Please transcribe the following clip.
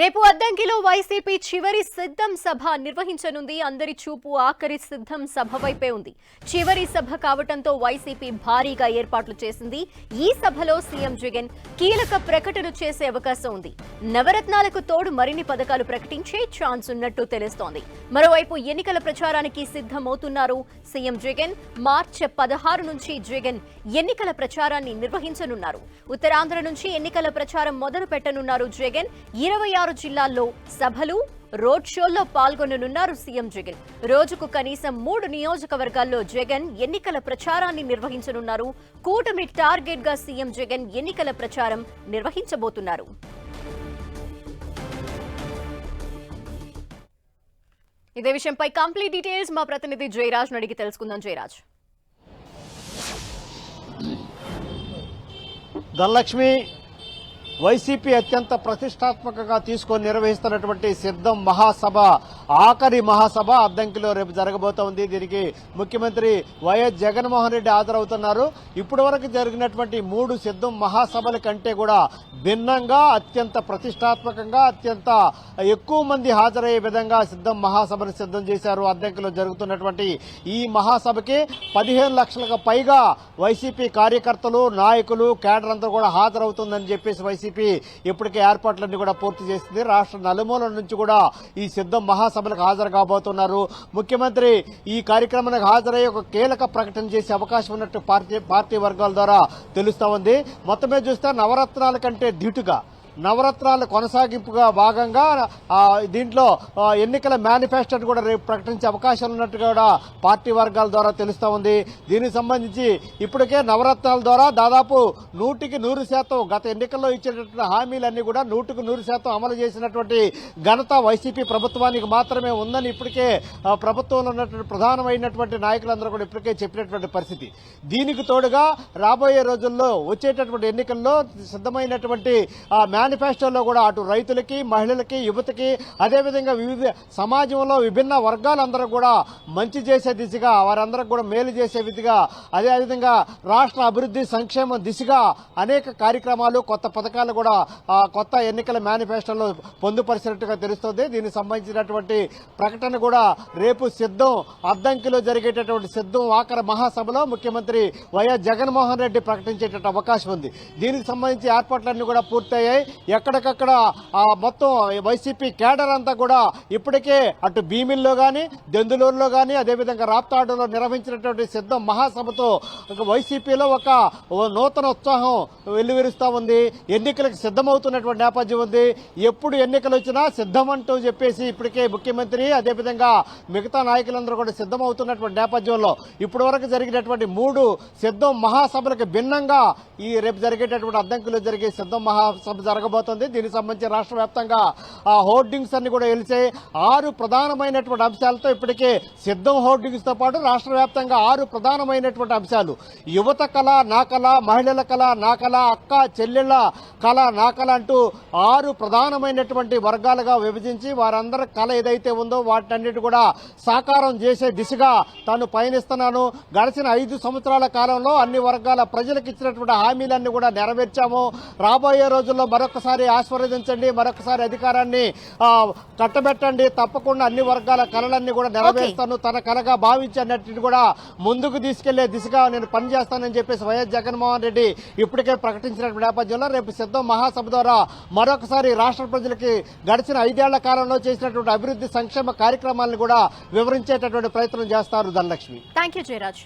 రేపు అద్దంకిలో వైసీపీ చివరి సిద్ధం సభ నిర్వహించనుంది. అందరి చూపు ఆఖరి సిద్ధం సభ వైపే ఉంది. చివరి సభ కావటంతో వైసీపీ భారీగా ఏర్పాట్లు చేసింది. ఈ సభలో సీఎం జగన్ కీలక ప్రకటన చేసే అవకాశం ఉంది. నవరత్నాలకు తోడు మరిన్ని పథకాలు ప్రకటించే ఛాన్స్ ఉన్నట్టు తెలుస్తోంది. మరోవైపు ఎన్నికల ప్రచారానికి సిద్ధమవుతున్నారు సీఎం జగన్. మార్చి పదహారు నుంచి జగన్ ఎన్నికల ప్రచారాన్ని నిర్వహించనున్నారు. ఉత్తరాంధ్ర నుంచి ఎన్నికల ప్రచారం మొదలు పెట్టనున్నారు జగన్. ఇరవై పదహారు జిల్లాల్లో సభలు రోడ్ షోల్లో పాల్గొననున్నారు సీఎం జగన్. రోజుకు కనీసం మూడు నియోజకవర్గాల్లో జగన్ ఎన్నికల ప్రచారాన్ని నిర్వహించనున్నారు. కూటమి టార్గెట్గా సీఎం జగన్ ఎన్నికల ప్రచారం నిర్వహించబోతున్నారు. ఇదే విషయంపై కంప్లీట్ డీటెయిల్స్ మా ప్రతినిధి జయరాజ్ అడిగి తెలుసుకుందాం. జయరాజ్. ధనలక్ష్మి వైసీపీ అత్యంత ప్రతిష్టాత్మకంగా తీసుకొని నిర్వహిస్తున్నటువంటి సిద్ధం మహాసభ. ఆఖరి మహాసభ అద్దంకిలో రేపు జరగబోతోంది. దీనికి ముఖ్యమంత్రి వైఎస్ జగన్మోహన్ రెడ్డి హాజరవుతున్నారు. ఇప్పటి వరకు జరిగినటువంటి మూడు సిద్ధం మహాసభల కంటే కూడా భిన్నంగా అత్యంత ప్రతిష్టాత్మకంగా అత్యంత ఎక్కువ మంది హాజరయ్యే విధంగా సిద్ధం మహాసభను సిద్ధం చేశారు. అద్దంకిలో జరుగుతున్నటువంటి ఈ మహాసభకి పదిహేను లక్షలకు పైగా వైసీపీ కార్యకర్తలు నాయకులు కేడర్ అంతా కూడా హాజరవుతుందని చెప్పేసి వైసీపీ ఇప్పటికే ఏర్పాట్లన్నీ కూడా పూర్తి చేసింది. రాష్ట్ర నలుమూల నుంచి కూడా ఈ సిద్ధం సభలకు హాజరు కాబోతున్నారు. ముఖ్యమంత్రి ఈ కార్యక్రమానికి హాజరయ్యి ఒక కీలక ప్రకటన చేసే అవకాశం ఉన్నట్టు పార్టీ పార్టీ వర్గాల ద్వారా తెలుస్తా ఉంది. మొత్తమే చూస్తే నవరత్నాల కంటే ధీటుగా నవరత్నాల కొనసాగింపుగా భాగంగా దీంట్లో ఎన్నికల మేనిఫెస్టోని కూడా రేపు ప్రకటించే అవకాశం ఉన్నట్టు కూడా పార్టీ వర్గాల ద్వారా తెలుస్తూ ఉంది. దీనికి సంబంధించి ఇప్పటికే నవరత్నాల ద్వారా దాదాపు నూటికి నూరు శాతం గత ఎన్నికల్లో ఇచ్చేటటువంటి హామీలన్నీ కూడా నూటికి నూరు శాతం అమలు చేసినటువంటి ఘనత వైసీపీ ప్రభుత్వానికి మాత్రమే ఉందని ఇప్పటికే ప్రభుత్వంలో ఉన్నటువంటి ప్రధానమైనటువంటి నాయకులందరూ కూడా ఇప్పటికే చెప్పినటువంటి పరిస్థితి. దీనికి తోడుగా రాబోయే రోజుల్లో వచ్చేటటువంటి ఎన్నికల్లో సిద్ధమైనటువంటి ఆ మేనిఫెస్టోలో కూడా అటు రైతులకి మహిళలకి యువతకి అదేవిధంగా వివిధ సమాజంలో విభిన్న వర్గాలందరూ కూడా మంచి చేసే దిశగా వారందరికి కూడా మేలు చేసే విధిగా అదేవిధంగా రాష్ట్ర అభివృద్ధి సంక్షేమం దిశగా అనేక కార్యక్రమాలు కొత్త పథకాలు కూడా కొత్త ఎన్నికల మేనిఫెస్టోలో పొందుపరిచినట్టుగా తెలుస్తోంది. దీనికి సంబంధించినటువంటి ప్రకటన కూడా రేపు సిద్ధం అద్దంకిలో జరిగేటటువంటి సిద్ధం ఆఖరి మహాసభలో ముఖ్యమంత్రి వైఎస్ జగన్మోహన్ రెడ్డి ప్రకటించేటటువంటి అవకాశం ఉంది. దీనికి సంబంధించి ఏర్పాట్లన్నీ కూడా పూర్తయ్యాయి. ఎక్కడికక్కడ ఆ మొత్తం వైసీపీ కేడర్ అంతా కూడా ఇప్పటికే అటు భీమిల్లో కానీ దెందులూరులో కానీ అదేవిధంగా రాప్తాడులో నిర్వహించినటువంటి సిద్ధం మహాసభతో వైసీపీలో ఒక నూతన ఉత్సాహం వెల్లువిరుస్తా ఉంది. ఎన్నికలకు సిద్ధమవుతున్నటువంటి నేపథ్యం ఉంది. ఎప్పుడు ఎన్నికలు వచ్చినా సిద్ధమంటూ చెప్పేసి ఇప్పటికే ముఖ్యమంత్రి అదేవిధంగా మిగతా నాయకులందరూ కూడా సిద్ధమవుతున్నటువంటి నేపథ్యంలో ఇప్పటి వరకు జరిగినటువంటి మూడు సిద్ధం మహాసభలకు భిన్నంగా ఈ రేపు జరిగేటటువంటి అద్దంకిలో జరిగే సిద్ధం మహాసభ జరగబోతోంది. దీనికి సంబంధించి రాష్ట్ర వ్యాప్తంగా ఆ హోర్డింగ్స్ అన్ని కూడా వెలిసే ఆరు ప్రధానమైనటువంటి అంశాలతో ఇప్పటికే సిద్ధం హోర్డింగ్స్తో పాటు రాష్ట్ర వ్యాప్తంగా ఆరు ప్రధానమైనటువంటి అంశాలు. యువత కళ నా కళ మహిళల కళ నా కళ అక్క చెల్లెళ్ళ కళ నా కళ అంటూ ఆరు ప్రధానమైనటువంటి వర్గాలుగా విభజించి వారందరి కళ ఏదైతే ఉందో వాటన్నిటి కూడా సాకారం చేసే దిశగా తాను పయనిస్తున్నాను. గడిచిన ఐదు సంవత్సరాల కాలంలో అన్ని వర్గాల ప్రజలకు ఇచ్చినటువంటి హామీలన్నీ కూడా నెరవేర్చాము. రాబోయే రోజుల్లో మరొక మరొకసారి ఆశీర్వదించండి మరొకసారి అధికారాన్ని కట్టబెట్టండి తప్పకుండా అన్ని వర్గాల కళలన్నీ కూడా నెరవేరుస్తాను తన కళగా భావించి కూడా ముందుకు తీసుకెళ్ళే దిశగా నేను పనిచేస్తానని చెప్పేసి వైఎస్ జగన్మోహన్ రెడ్డి ఇప్పటికే ప్రకటించిన నేపథ్యంలో రేపు సిద్ధం మహాసభ ద్వారా మరొకసారి రాష్ట్ర ప్రజలకి గడిచిన ఐదేళ్ళ కాలంలో చేసినటువంటి అభివృద్ధి సంక్షేమ కార్యక్రమాలను కూడా వివరించేటటువంటి ప్రయత్నం చేస్తారు ధనలక్ష్మి. Thank you Jayaraj